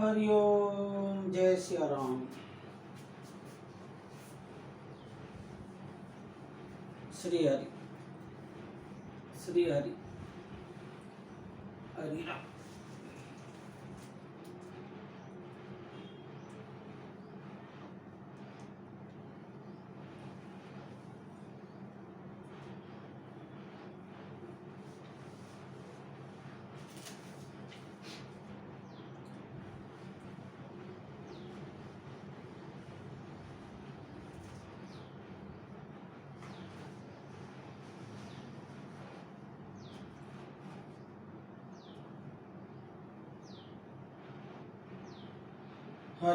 હરિઓમ જય સિયારામ શ્રી હરિ શ્રી હરિ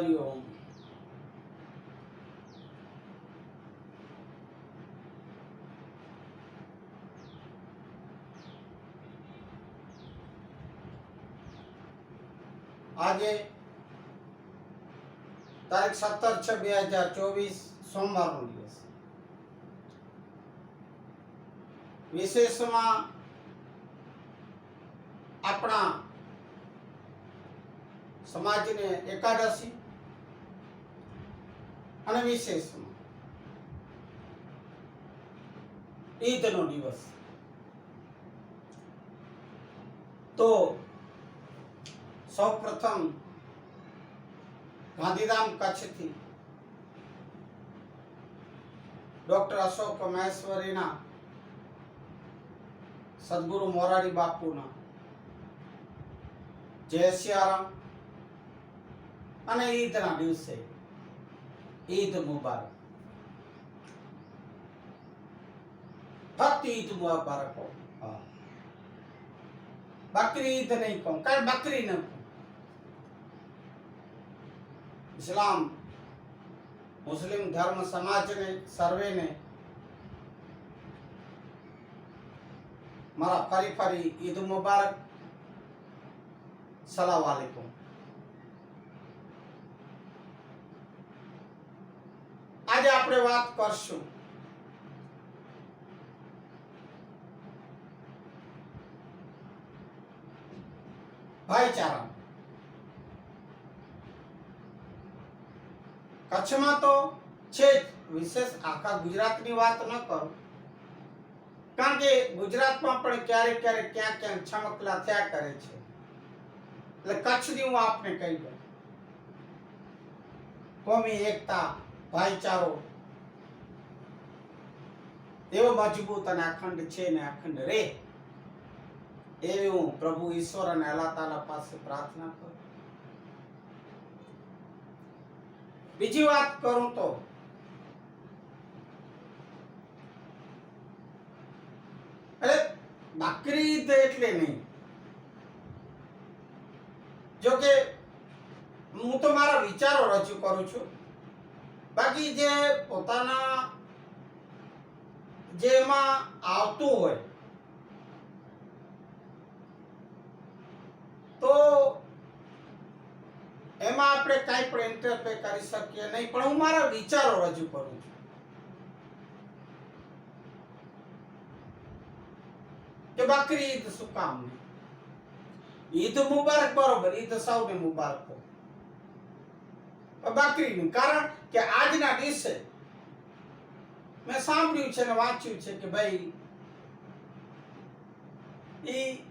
હરિઓમ આજે તારીખ સત્તર છ બે હજાર ચોવીસ સોમવારનો દિવસ. વિશેષમાં આપણા સમાજને એકાદશી અને વિશેષમાં. ઈદનો દિવસ. તો સૌપ્રથમ ગાંધીધામ કચ્છથી ડોક્ટર અશોક મહેશ્વરીના સદગુરુ મોરારી બાપુના જય સિયારામ. અને ઈદના દિવસે ઈદ મુબારક ફક્ત ઈદ મુબારક હો. હા. બકરી ઈદ નહીં કહું કઈ બકરી ન કહું ઇસ્લામ મુસ્લિમ ધર્મ સમાજને સર્વેને મારા ફરી ફરી ઈદ મુબારક સલામ વાલેકુમ આજે આપણે વાત કરશું. ભાઈચારા કચ્છમાં તો છે વિશેષ આખા ગુજરાતની વાત ન કરું. કારણ કે ગુજરાતમાં પણ ક્યારેક ક્યારેક ક્યાંક ક્યાંક છમકલા થયા કરે છે. એટલે કચ્છની હું આપને કહી દઉં. કોમી એકતા ભાઈચારો. એવો મજબૂત અને અખંડ છે ને અખંડ રે. એવી હું પ્રભુ ઈશ્વર અને અલ્લાહ તાલા પાસે પ્રાર્થના કરું. બીજી વાત કરું તો, અરે બકરી ઈદ એટલે નહીં. જો કે હું તો મારા વિચારો રજૂ કરું છું. બાકી જે પોતાના જે એમાં આવતું હોય, તો એમાં આપણે કાંઈ પણ ઇન્ટરફેર કરી શકીએ નહીં. પણ હું મારા વિચારો રજૂ કરું છું. કે બકરી ઈદ શું કામ ઈદ મુબારક બરોબર, ઈદ સૌને મુબારક હોય. બકરીનું કારણ કે આજના દિવસે મેં સાંભળ્યું છે ને વાંચ્યું છે કે ભાઈ, ઈ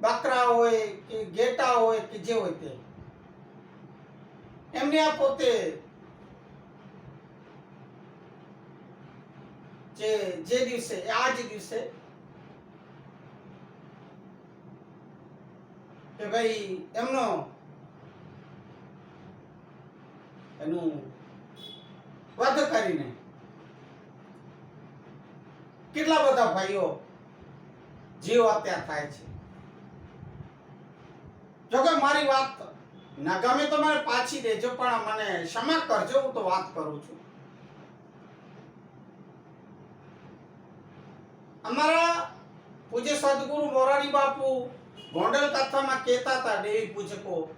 બકરા હોય કે ગેટા હોય કે જે હોય તે, એમને આ પોતે જે જે દિવસે આ જ દિવસે કે ભાઈ, એમનો એનું વધ કરીને. કેટલા બધા ભાઈઓ જીવ હત્યા થાય છે? જોકે મારી વાત ના ગમે તો મને પાછી દેજો, પણ મને ક્ષમા કરજો, હું તો વાત કરું છું. અમારા પૂજ્ય સદગુરુ મોરારી બાપુ ગોંડલ કથામાં કહેતા હતા દેવી પૂજકો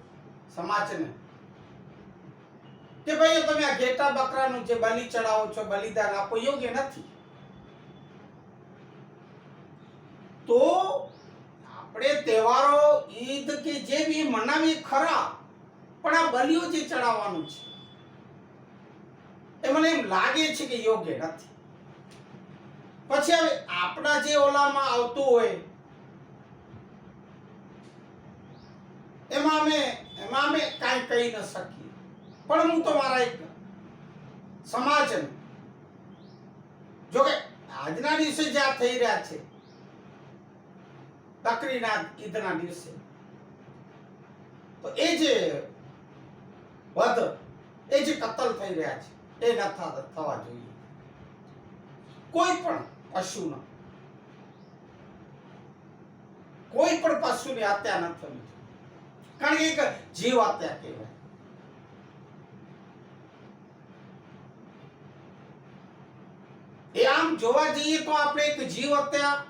સમાજને કે ભાઈ તમે આ ઘેટા બકરાનું જે બલિ ચડાવો છો, બલિદાન આપો, યોગ્ય નથી. તો આપણે તહેવારો, ઈદ કે જે બી મનાવીએ ખરા, પણ આ બલિઓ જે ચડાવવાનું છે, એ મને એમ લાગે છે કે યોગ્ય નથી. પછી હવે આપણા જે ઓલામાં આવતું હોય, એમાં અમે એમાં અમે કાંઈ કહી ન શકીએ. પણ હું તો મારા એક સમાજ જોકે આજના દિવસે જે આ થઈ રહ્યા છે, બકરીના ઈદના દિવસે, તો એ જે વધ, એ જે કતલ થઈ રહ્યા છે, એ ન થવા જોઈએ. કોઈ પણ પશુનો, કોઈ પણ પશુની હત્યા ન થવી જોઈએ. કારણ કે એક જીવ હત્યા કહેવાય. એ આમ જોવા જઈએ તો આપણે એક જીવ હત્યા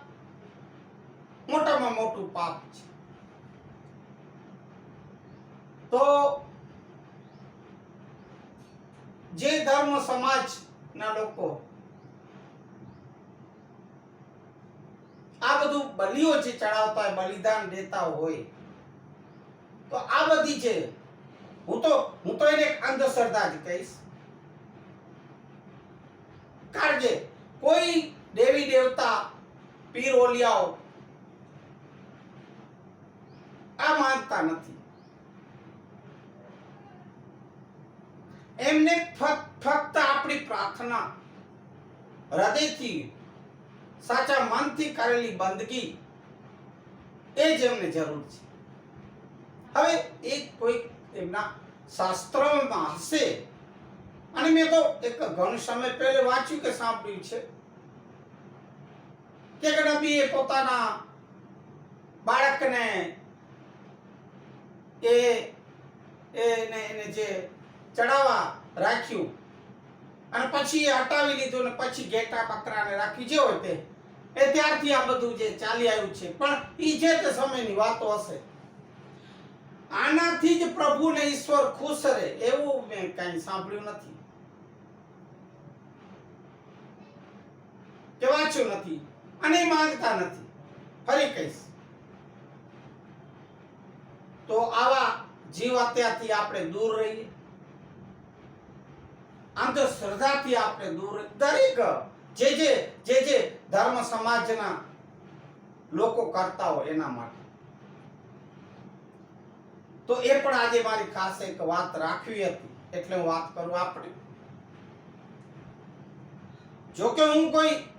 મોટામાં મોટું પાપ છે. તો જે ધર્મ સમાજના લોકો આ બધું બલિઓ જે ચડાવતા હોય, બલિદાન દેતા હોય, તો આ બધી છે હું તો હું તો એને અંધશ્રદ્ધા જ કહીશ. કારણ કે કોઈ દેવી દેવતા પીર ઓલિયાઓ આ માનતા નથી. એમને ફક્ત આપણી પ્રાર્થના, હૃદયથી સાચા મનથી કરેલી બંદગી, એ જ એમને જરૂર છે. હવે એક કોઈ એમના શાસ્ત્રોમાં હશે, અને મેં તો એક ઘણો સમય પહેલે વાંચ્યું કે સાંભળ્યું છે. કે એ પોતાના બાળકને એ એને એને જે ચડાવવા રાખ્યું. અને પછી એ હટાવી લીધું ને પછી ઘેટા બકરાને રાખી જે તે. એ ત્યારથી આ બધું જે ચાલી આવ્યું છે. પણ એ જે તે સમયની વાતો હશે. આનાથી જ પ્રભુ ને ઈશ્વર ખુશ રહે, એવું મેં કઈ સાંભળ્યું નથી. કે વાંચ્યું નથી. અને માંગતા નથી. ફરી કહીશ. તો આવા જીવ હત્યાથી આપણે દૂર રહીએ. અંધશ્રદ્ધાથી આપણે દૂર. દરેક જે જે જે જે ધર્મ સમાજના લોકો કરતા હોય એના માટે. તો એ પણ આજે મારી ખાસ એક વાત રાખવી હતી. એટલે હું વાત કરું આપણે. જો કે હું કોઈ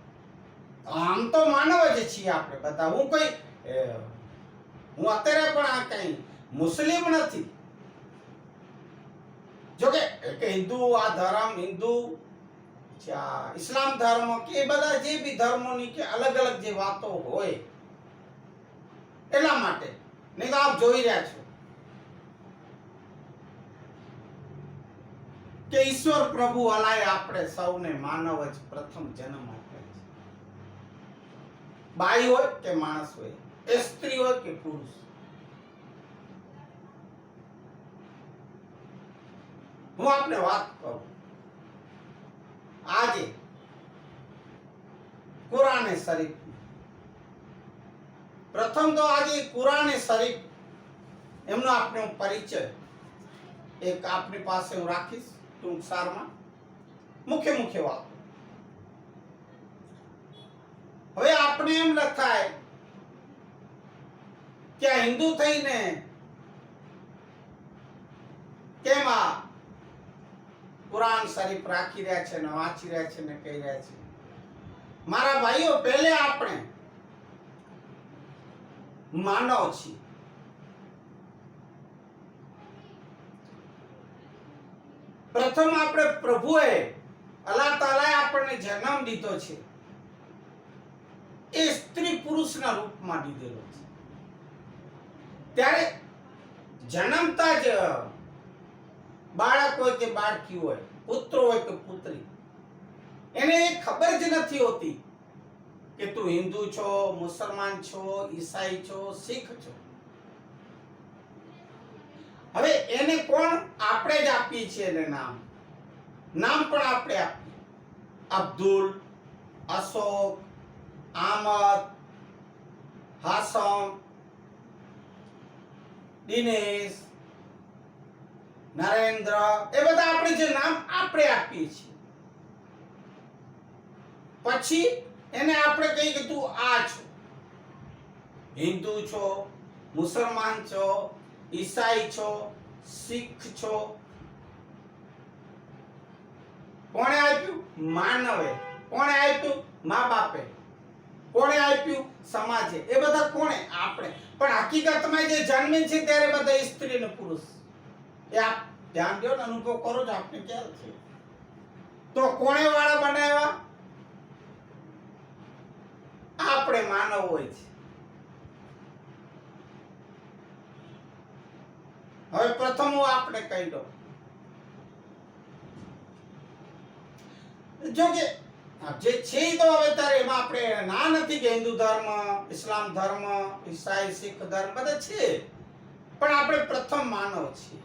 આમ તો માનવ જ છીએ આપણે બધા. હું કોઈ હું અત્યારે પણ આ કઈ મુસ્લિમ નથી. જોકે હિન્દુ, આ ધર્મ હિન્દુ ઇસ્લામ ધર્મ કે બધા જે બી ધર્મોની કે અલગ અલગ જે વાતો હોય એટલા માટે. નહીં તો આપ જોઈ રહ્યા છો કે ઈશ્વર પ્રભુ અલાય આપણે સૌને માનવ જ પ્રથમ જન્મ આપે છે બાઈ હોય કે માણસ હોય, એ સ્ત્રી હોય કે પુરુષ. હું આપને વાત કરું. આજે કુરાને શરીફ. પ્રથમ તો આજે કુરાને શરીફ. એમનો આપણે હું પરિચય. એક આપની પાસે હું રાખીશ ટૂંક સારમાં. મુખ્ય મુખ્ય વાત. હવે આપણે એમ લખાય કે હિન્દુ થઈને કેમ આ કુરાન શરીફ રાખી રહ્યા છે ને વાંચી રહ્યા છે ને કહી રહ્યા છે? મારા ભાઈઓ, પહેલે આપણે માનવ છીએ. પ્રથમ આપણે પ્રભુએ અલ્લાહ તાલાએ આપણને જન્મ દીધો છે. એ સ્ત્રી પુરુષના રૂપમાં દીધેલો છે. ત્યારે જન્મતા જ બાળક હોય કે બાળકી હોય, પુત્ર હોય કે પુત્રી, એને એ ખબર જ નથી હોતી કે તું હિન્દુ છો, મુસલમાન છો, ઈસાઈ છો, શીખ છો. હવે એને કોણ આપણે જ આપીએ છીએ એને નામ? નામ પણ આપણે આપીએ અબ્દુલ, અશોક આમદ હાસમ દિનેશ, નરેન્દ્ર, એ બધા આપણે જે નામ આપણે આપીએ છીએ. પછી એને આપણે કહીએ કે તું આ છો. હિન્દુ છો, મુસલમાન છો, ઈસાઈ છો, શીખ છો. કોણે આપ્યું? માનવે. કોણે આપ્યું? મા બાપે. કોણે આપ્યું? સમાજે. એ બધા કોણે? આપણે. પણ હકીકતમાં જે જન્મે છે ત્યારે બધા સ્ત્રી અને પુરુષ. એ આપ ધ્યાન દો ને, અનુભવ કરો છો, આપને ખ્યાલ છે. તો કોણે વાળા બનાવ્યા? આપણે માનવ હોય છે. હવે પ્રથમ હું આપણે કહી દઉં. જો કે જે છે તો હવે ત્યારે એમાં આપણે ના નથી કે હિન્દુ ધર્મ, ઇસ્લામ ધર્મ, ઈસાઈ, શીખ ધર્મ બધા છે. પણ આપણે પ્રથમ માનવ છીએ.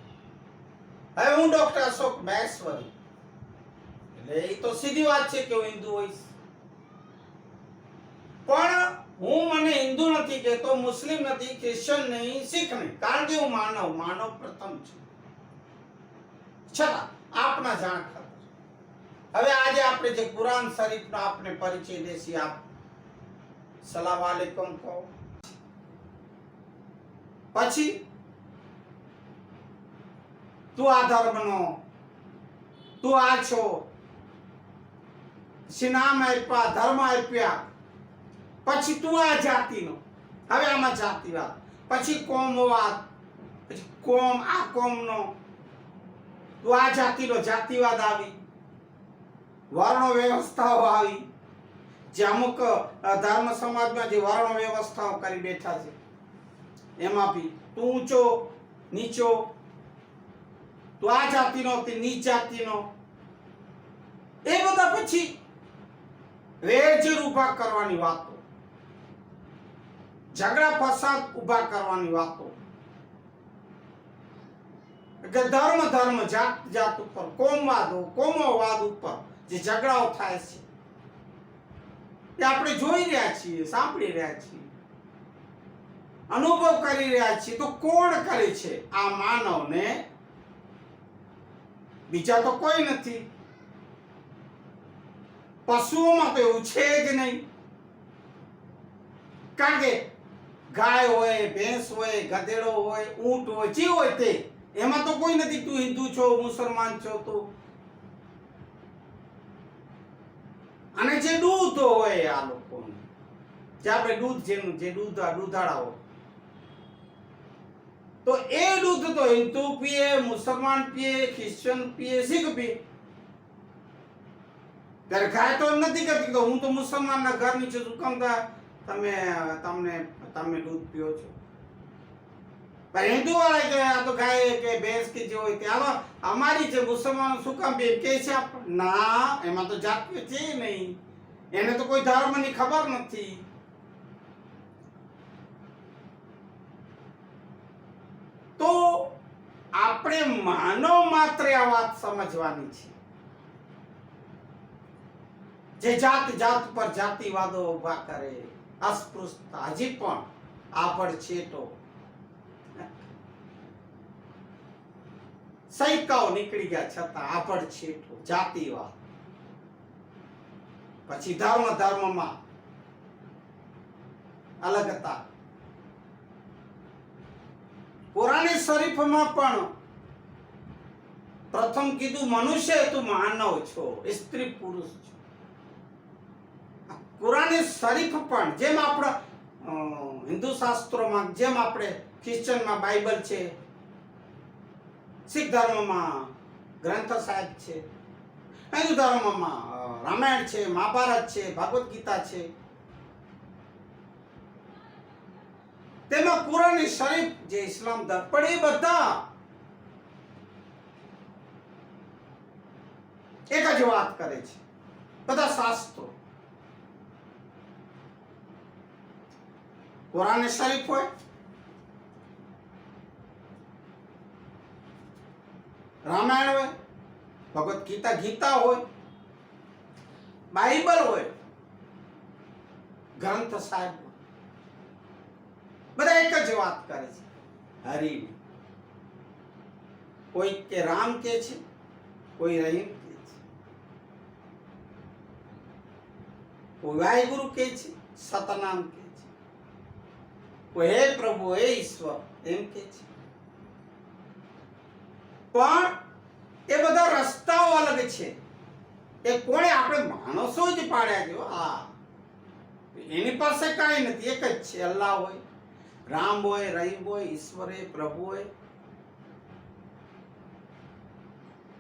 હવે હું ડોક્ટર અશોક મહેશ્વરી. એટલે એ તો સીધી વાત છે કે હું હિન્દુ હોઈશ. પણ હું મને હિન્દુ નથી કહેતો, મુસ્લિમ નથી ક્રિશ્ચન નહીં, શીખ નહીં. કારણ કે હું માનવ માનવ પ્રથમ છું. છતાં, આપના જાણ હવે આજે આપણે જે કુરાન શરીફનો આપણે પરિચય દેશી આપ. સલામ આલેકમ કહો. પછી તું આ ધર્મનો, તું આ છો. સિનામ આપ્યા, ધર્મ આપ્યા. પછી તું આ જાતિનો. હવે આમાં જાતિવાદ. પછી કોમવાદ. પછી કોમ, આ કોમનો. તું આ જાતિનો જાતિવાદ આવી. વર્ણ વ્યવસ્થાઓ આવી. જે અમુક ધર્મ સમાજમાં જે વર્ણ વ્યવસ્થાઓ કરી બેઠા છે, એમાં બી તું ઊંચો, નીચો, તું આ જાતિનો, તે નીચ જાતિનો. એ બધા પછી વેજ ઊભા કરવાની વાતો. ઝઘડા ફસાદ ઊભા કરવાની વાતો. ધર્મ ધર્મ જાત જાત ઉપર કોમવાદ કોમોવાદ ઉપર. જે ઝઘડાઓ થાય છે. તે આપણે જોઈ રહ્યા છીએ, સાંભળી રહ્યા છીએ. અનુભવ કરી રહ્યા છીએ. તો કોણ કરે છે? આ માનવને બીજા તો કોઈ નથી. પશુઓમાં તો એવું છે જ નહીં. કારણ કે ગાય હોય, ભેંસ હોય, ગધેડો હોય, ઊંટ હોય, જે હોય તે, એમાં તો કોઈ નથી. તું હિન્દુ છો, મુસલમાન છો, તું અને જે દૂધ હોય આ લોકોને. જે આપણે દૂધ જેનું જે દૂધ દૂધાળાઓ. તો એ દૂધ તો હિન્દુ પીએ, મુસલમાન પીએ, ખ્રિશ્ચન પીએ, શીખ પીએ. ત્યારે ગાય તો નથી કરતી તો હું તો મુસલમાનના ઘરની છું. શું કામ તમે તમને તમે દૂધ પીઓ છો? હિન્દુ વાળા કે આ તો ગાય કે ભેંસ કે જે હોય તે આવો, અમારી છે મુસલમાનો શું કામ બે કે છે ના, એમાં તો જાત છે નહીં. એને તો કોઈ ધર્મની ખબર નથી. તો આપણે માનવ માત્ર આ વાત સમજવાની છે. જે જાત જાત પર જાતિવાદો ઊભા કરે, અસ્પૃશ્યતા, હજી પણ આપડ છેટો. સૈકાઓ નીકળી ગયા છતાં આપડ છેટો જાતિવાદ. પછી ધર્મ ધર્મમાં અલગતા પુરાણી શરીફમાં પણ પ્રથમ કીધું, મનુષ્ય તું માનવ છો, સ્ત્રી પુરુષ છો. કુરાની શરીફ પણ, જેમ આપણા હિન્દુ શાસ્ત્રોમાં, જેમ આપણે ખ્રિશ્ચનમાં બાઇબલ છે શીખ ધર્મમાં ગ્રંથ સાહેબ છે, હિન્દુ ધર્મમાં રામાયણ છે, મહાભારત છે, ભાગવત ગીતા છે. તેમાં કુરાન શરીફ જે ઇસ્લામ ધર્મ, પણ એ બધા એક જ વાત કરે છે, બધા શાસ્ત્રો. કુરાન શરીફ હોય રામાયણ હોય, ભગવદ્ ગીતા ગીતા હોય, બાઇબલ હોય, ગ્રંથ સાહેબ. બધા એક જ વાત કરે છે, હરી. કોઈ કે રામ કે છે, કોઈ રહીમ કે છે. કોઈ વાહેગુરુ કે છે, સતનામ કે છે. કોઈ હે પ્રભુ, હે ઈશ્વર, એમ કે છે. પણ એ બધા રસ્તાઓ અલગ છે. એ કોણે આપણે માણસો જ પાડ્યા છે હા એની પાસે કાંઈ નથી, એક જ છે, અલ્લાહ હોય, રામ હોય રહીમ હોય, ઈશ્વર, પ્રભુ હોય.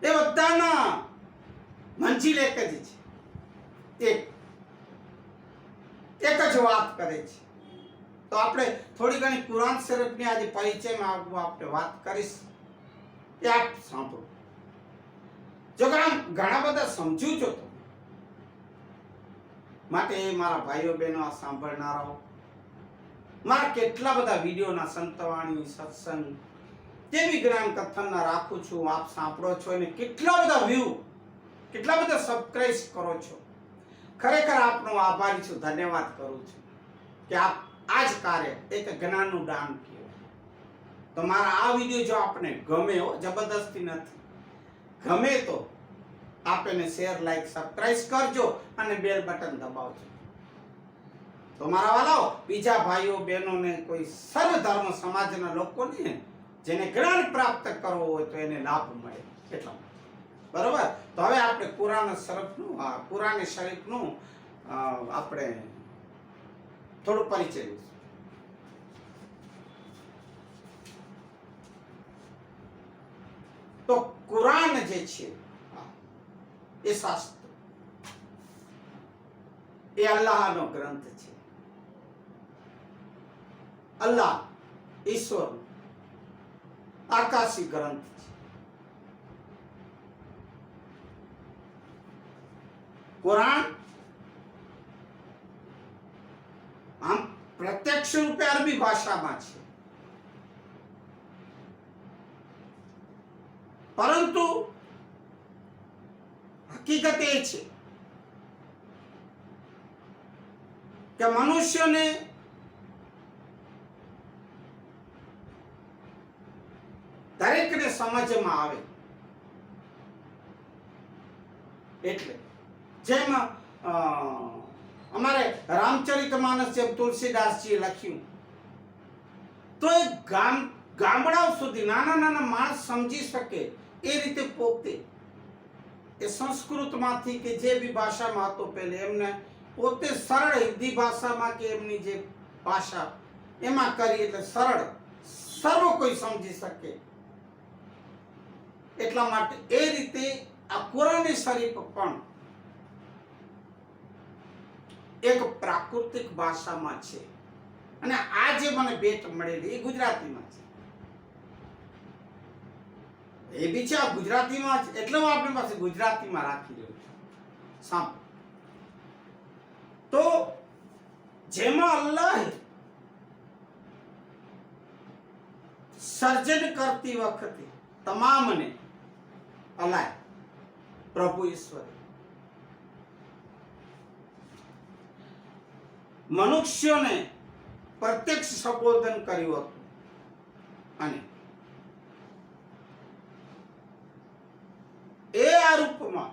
એ બધાના મંજિલ એક જ છે. એક. એક જ વાત કરે છે. તો આપણે થોડી ઘણી કુરાન શરીફની આજે પરિચયમાં આપણે વાત કરીશ. એ સાંભળો. જો કે ઘણા બધા સમજુ છો તમે. માટે મારા ભાઈઓ બહેનો આ સાંભળનારાઓ, મારા કેટલા બધા વિડીયોના સંતવાણી, સત્સંગ તેવી જ્ઞાન કથનના રાખું છું આપ સાંભળો છો અને કેટલા બધા વ્યૂ કેટલા બધા સબસ્ક્રાઇબ કરો છો. ખરેખર આપનો આભારી છું, ધન્યવાદ કરું છું કે આપ આ જ કાર્ય એક જ્ઞાનનું દાન તો મારા આ વીડિયો જો આપને ગમે હો, જબરદસ્તી નથી. ગમે તો આપ એને શેર લાઈક સબસ્ક્રાઇબ કરજો અને બેલ બટન દબાવજો. તો મારા વાલાઓ, બીજા ભાઈઓ, બહેનોને કોઈ સર્વધર્મ સમાજના લોકોને જેને જ્ઞાન પ્રાપ્ત કરવો હોય તો એને લાભ મળે. એટલા. બરોબર? તો હવે આપણે કુરાન શરફનું કુરાન શરીફનું આપણે થોડું પરિચય લઈશું તો કુરાન જે છે, એ શાસ્ત્ર. એ અલ્લાહનો ગ્રંથ છે. અલ્લાહ, ઈશ્વર, આકાશી ગ્રંથ છે. કુરાન આમ પ્રત્યક્ષ રૂપે અરબી ભાષામાં છે. પરંતુ હકીકત એ છે કે મનુષ્યને દરેકને સમજમાં આવે. એટલે જેમ અમારે રામચરિત માનસ જેમ તુલસીદાસજીએ લખ્યું તો એ ગામ, ગામડાઓ સુધી નાના નાના માણસ સમજી શકે એ રીતે પોતે એ સંસ્કૃતમાંથી કે જે બી ભાષામાં હતો પહેલે, એમને પોતે સરળ હિન્દી ભાષામાં કે એમની જે ભાષા, એમાં કરી એટલે સરળ, સર્વ કોઈ સમજી શકે. એટલા માટે એ રીતે આ કુરાની શરીફ પણ એક પ્રાકૃતિક ભાષામાં છે. અને આ જે મને ભેટ મળેલી એ ગુજરાતીમાં છે. એ બી છે ગુજરાતીમાં છે એટલે હું આપણી પાસે ગુજરાતીમાં રાખી રહ્યો છું. સાંભળો. તો જેમાં અલ્લાહ સર્જન કરતી વખતે તમામને અલાય પ્રભુ ઈશ્વર મનુષ્યોને પ્રત્યક્ષ સંબોધન કર્યું હતું. અને આ રૂપમાં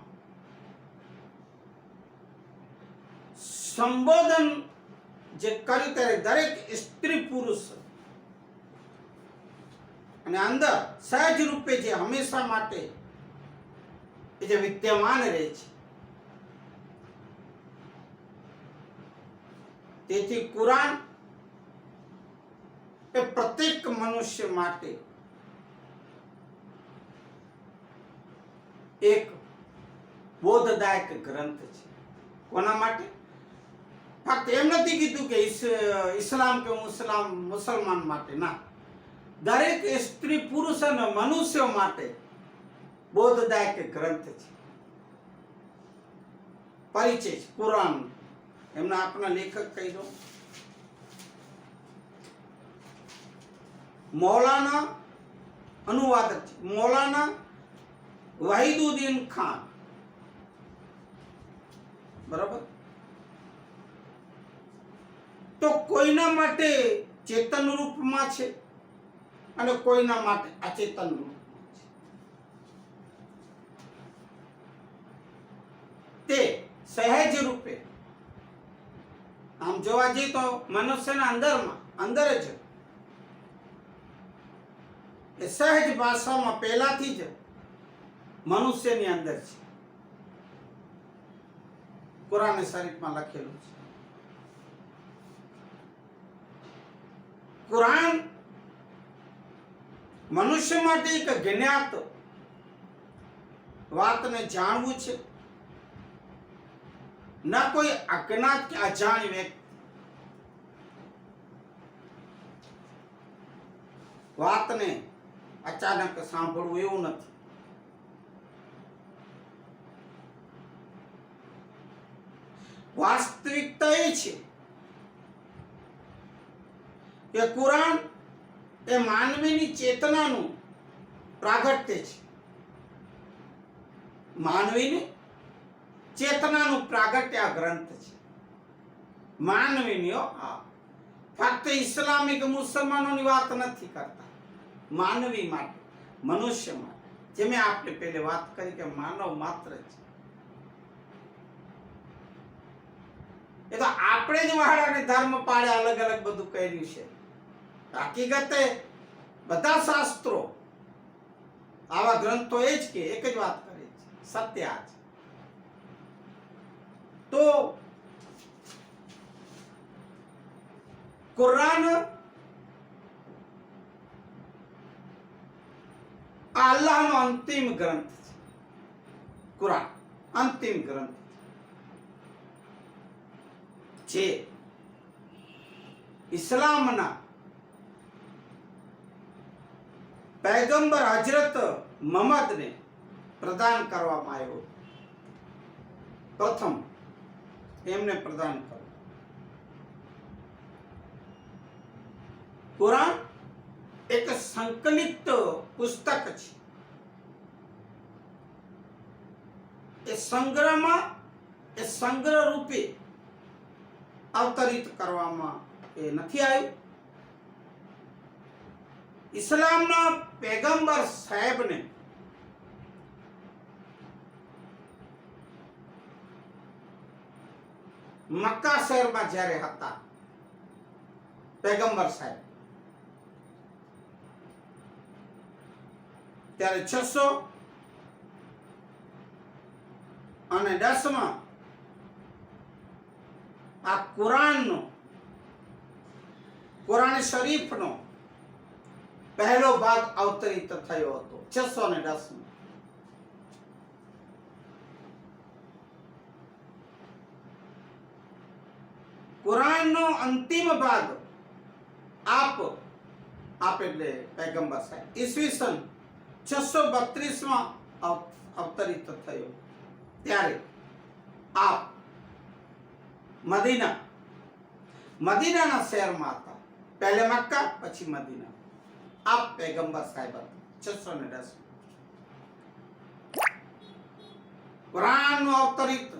સંબોધન જે કર્યું ત્યારે દરેક સ્ત્રી પુરુષ. અને અંદર સહજ રૂપે જે હંમેશા માટે એ જે વિદ્યમાન રહે છે. તેથી કુરાન એ પ્રત્યેક મનુષ્ય માટે એક બોધદાયક ગ્રંથ છે. કોના માટે? ફક્ત એમ નથી કીધું કે ઇસ- ઇસ્લામ કે મુસ્લામ, મુસલમાન માટે ના. દરેક સ્ત્રી, પુરુષ અને મનુષ્ય માટે બોધદાયક ગ્રંથ છે. પરિચય છે. કુરાન. એમને આપણા લેખક કહી દો. મૌલાના અનુવાદક છે. મૌલાના વાહિદુદ્દીન ખાન. બરાબર? તો કોઈના માટે ચેતન રૂપમાં છે? અને કોઈના માટે અચેતન રૂપમાં છે? તે સહેજ રૂપે, આમ જોવા જઈએ તો મનુષ્યના અંદરમાં, અંદર જ, એ સહેજ ભાષામાં પહેલાથી જ મનુષ્યની અંદર છે. કુરાન શરીફમાં લખેલું છે. કુરાન મનુષ્ય માટે એક જ્ઞાત વાતને જાણવું છે. ના કોઈ અજ્ઞાત કે અજાણ વ્યક્તિ. વાતને અચાનક સાંભળવું એવું નથી. વાસ્તવિકતા એ છે કે કુરાન એ માનવીની ચેતનાનું પ્રાગટ્ય છે. માનવીની ચેતનાનું પ્રાગટ્ય આ ગ્રંથ છે. માનવીની આ ફક્ત ઇસ્લામિક મુસલમાનોની વાત નથી કરતા. માનવી માટે, મનુષ્ય માટે. જે મેં આપણે પહેલે વાત કરી કે માનવ માત્ર છે એ તો આપણે જ વાળાને ધર્મ પાડે અલગ અલગ બધું કર્યું છે. હકીકતે બધા શાસ્ત્રો આવા ગ્રંથો એ જ કે, એક જ વાત કરે છે. સત્ય છે. તો કુરાન આ અલ્લાહનો અંતિમ ગ્રંથ છે. કુરાન, અંતિમ ગ્રંથ. છે ઇસ્લામના પૈગંબર હજરત મોહમ્મદને પ્રદાન કરવામાં આવ્યો. પ્રથમ એમને પ્રદાન કર્યું. કુરાન એક સંકલિત પુસ્તક છે. એ સંગ્રહમાં, એ સંગ્રહ રૂપે અવતરિત કરવામાં એ નથી આવ્યું. ઇસ્લામના પેગંબર સાહેબને મક્કા શહેરમાં જ્યારે હતા, પેગંબર સાહેબ, ત્યારે છસો અને દસમાં આ કુરાનનો, કુરાન શરીફનો પહેલો ભાગ અવતરિત થયો હતો, છસો ને દસમાં. કુરાનનો અંતિમ ભાગ આપ આપ એટલે પૈગંબર સાહેબ ઈસવીસન છસો બત્રીસમાં અવતરિત થયો. ત્યારે આપ મદીના. મદીનાના શહેરમાં હતા પહેલે મક્કા, પછી મદીના. આ પેગંબર સાહેબ છસો ને દસ. કુરાનનું અવતરિત,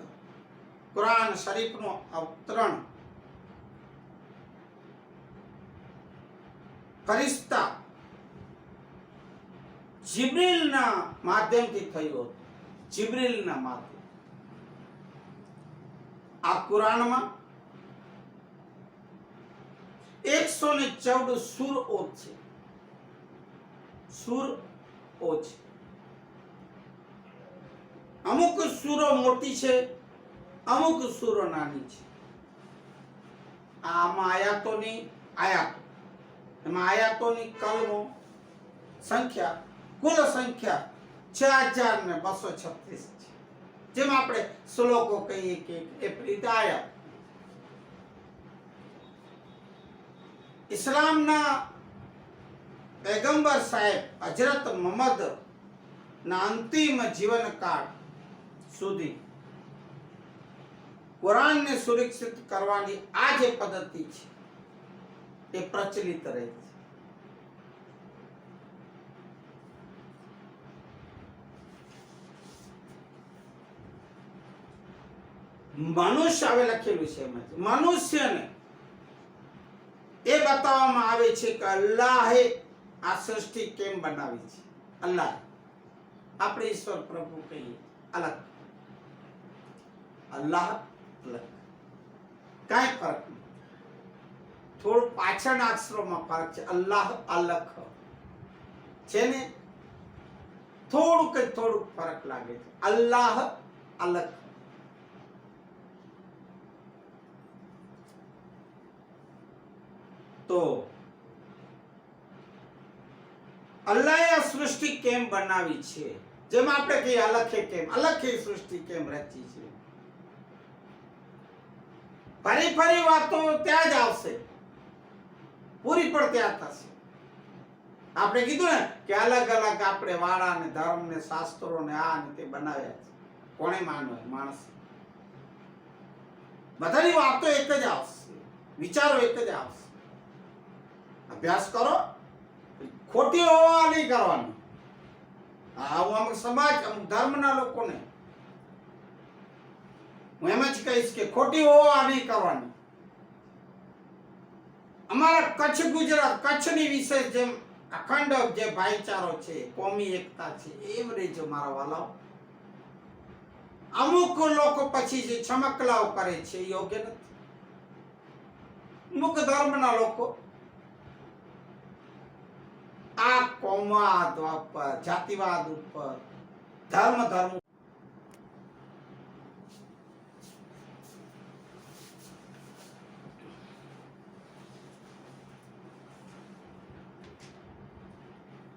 કુરાન શરીફનું અવતરણ ફરિશ્તા જિબ્રીલના માધ્યમથી થયું હતું. જિબ્રીલના માધ્યમ. આ કુરાનમાં એકસો ને ચૌદ સુર ઓત છે. સુર ઓ છે. અમુક સુરો મોટી છે, અમુક સુરો નાની છે. આમાં આયાતોની આયાતો. એમાં આયાતોની કલમો સંખ્યા, કુલ સંખ્યા છ હજાર ને બસો છત્રીસ જેમ આપણે શ્લોકો કહીએ કે એ રીતે ઇસ્લામના પૈગંબર સાહેબ હજરત મોહમ્મદ ના અંતિમ જીવનકાળ સુધી કુરાનને સુરક્ષિત કરવાની આ જે પદ્ધતિ છે, એ પ્રચલિત રહી છે. મનુષ્ય હવે લખેલું છે મનુષ્યને એ બતાવવામાં આવે છે કે અલ્લાહે આ સૃષ્ટિ કેમ બનાવી છે? અલ્લાહ. આપણે ઈશ્વર પ્રભુ કહીએ, અલગ. અલ્લાહ અલગ. કાંઈ ફરક નથી થોડું પાછળના અક્ષરોમાં ફરક છે. અલ્લાહ અલખ છે ને થોડુંક થોડુંક ફરક લાગે છે. અલ્લાહ અલખ તો અલ્લાહે આ સૃષ્ટિ કેમ બનાવી છે? જેમ આપણે કહીએ અલખે કેમ, અલખે સૃષ્ટિ કેમ રચી છે? ફરી ફરી વાતો ત્યાં જ આવશે. પૂરી પણ ત્યાં થશે. આપણે કીધું ને કે અલગ અલગ આપણે વાળા ને ધર્મ ને શાસ્ત્રો ને આ ને તે બનાવ્યા છે. કોણે માનવા માણસ. બધાની વાતો એક જ આવશે. વિચારો એક જ આવશે. અભ્યાસ કરો. ખોટી હોવા નહીં કરવાની. આવું અમુક સમાજ અમુક ધર્મના લોકોને. હું એમ જ કહીશ કે ખોટી હોવા નહીં કરવાની. અમારા કચ્છ ગુજરાત, કચ્છની વિશેષ જેમ અખંડ જે ભાઈચારો છે, કોમી એકતા છે એમ રહેજો મારા વાલાઓ. અમુક લોકો પછી જે છમકલાઓ કરે છે યોગ્ય નથી. અમુક ધર્મના લોકો આ કોમવાદ ઉપર, જાતિવાદ ઉપર, ધર્મ ધર્મ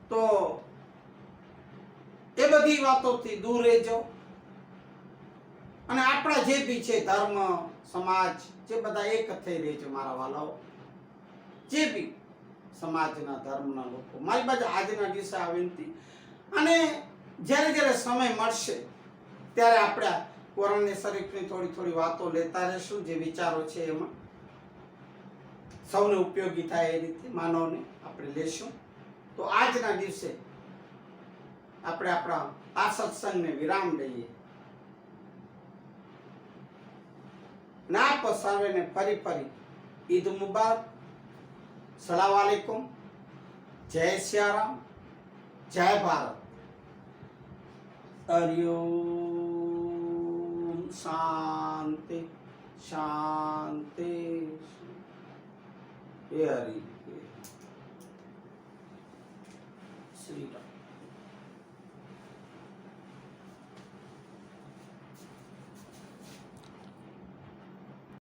તો એ બધી વાતોથી દૂર રહેજો. અને આપણા જે બી છે ધર્મ, સમાજ, જે બધા એક થઈ રહેજો મારા વાલાઓ. જે બી સમાજના ધર્મના લોકો. મારી બાજુ આજના દિવસે આ વિનંતી. અને જ્યારે જ્યારે સમય મળશે, ત્યારે આપણે આ શરીફની થોડી થોડી વાતો લેતા રહેશું, જે વિચારો છે એમાં. સૌને ઉપયોગી થાય એ રીતે માનવને આપણે લેશું. તો આજના દિવસે આપણે આપણા આ સત્સંગને વિરામ દઈએ ના પસાવેને ફરી ફરી ઈદ મુબારક. સલામ વાલેકુમ જય સિયારામ જય ભારત હરિઓમ શાંતિ શાંતિ એ હરિ શ્રી રામ